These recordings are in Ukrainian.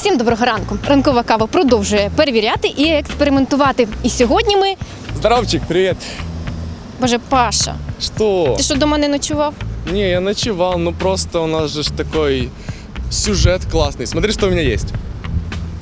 Всім доброго ранку. Ранкова кава продовжує перевіряти і експериментувати. І сьогодні ми. Здоровчик, привіт! Боже, Паша, Що? ти що дома не ночував? Ні, я ночував, ну просто у нас же ж такой сюжет классный. Смотри, что у меня есть.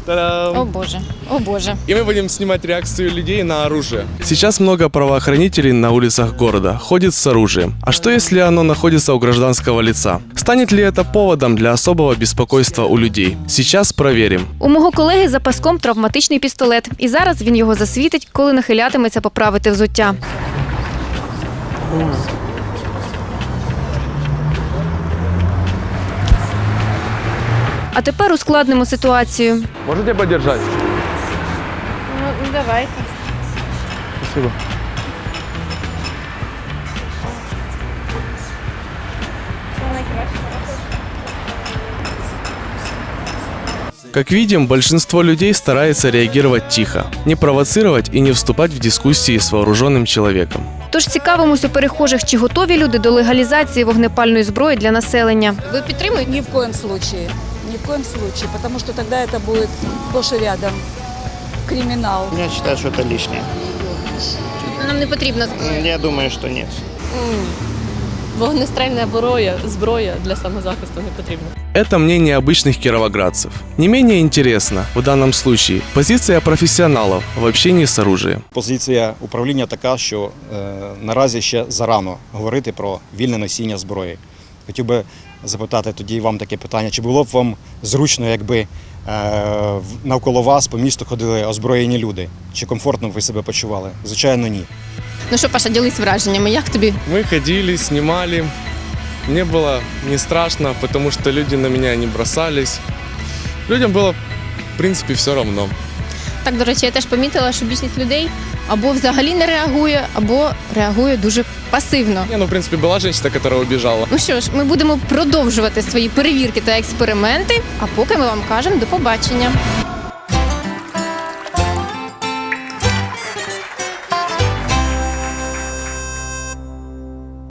О Та-дам! Боже, о Боже. И мы будем снимать реакцию людей на оружие. Сейчас много правоохранителей на улицах города ходит с оружием. А что если оно находится у гражданского лица? Станет ли это поводом для особого беспокойства у людей? Сейчас проверим. У мого колеги за паском травматичний пістолет, і зараз він його засвітить, коли нахилятиметься поправити взуття. А тепер ускладнимо ситуацію. Можете подержать? Ну, давайте. Спасибо. Как видим, большинство людей старается реагировать тихо, не провоцировать и не вступать в дискуссии с вооруженным человеком. Тож цікавимось у перехожих, чи готові люди до легалізації вогнепальної зброї для населення. Ви підтримуєте? Ні в коєму случае. Ні в коєму случае, тому що тоді це буде сплошь рядом Кримінал. Я вважаю, що це лишнє. Нам не потрібно. Я думаю, що нет. Вогнестрельна зброя, зброя для самозахисту не потрібна. Это мнение обычных кировоградцев. Не менее интересно в данном случае позиция профессионалов в общении с оружием. Позиція управління така, що е, наразі ще зарано говорити про вільне носіння зброї. Хотів би запитати тоді вам таке питання: чи було б вам зручно, якби е, в- навколо вас по місту ходили озброєні люди? Чи комфортно б ви себе почували? Звичайно, ні. Ну що, Паша, ділись враженнями. Як тобі? Мы ходили, снимали. Мне было не страшно, потому что люди на меня не бросались. Людям было, в принципе, все равно. Так, до речі, я теж помітила, що більшість людей або взагалі не реагує, або реагує дуже пасивно. Не, ну, в принципе, была женщина, которая убежала. Ну що ж, ми будемо продовжувати свої перевірки та експерименти. А поки ми вам кажемо до побачення.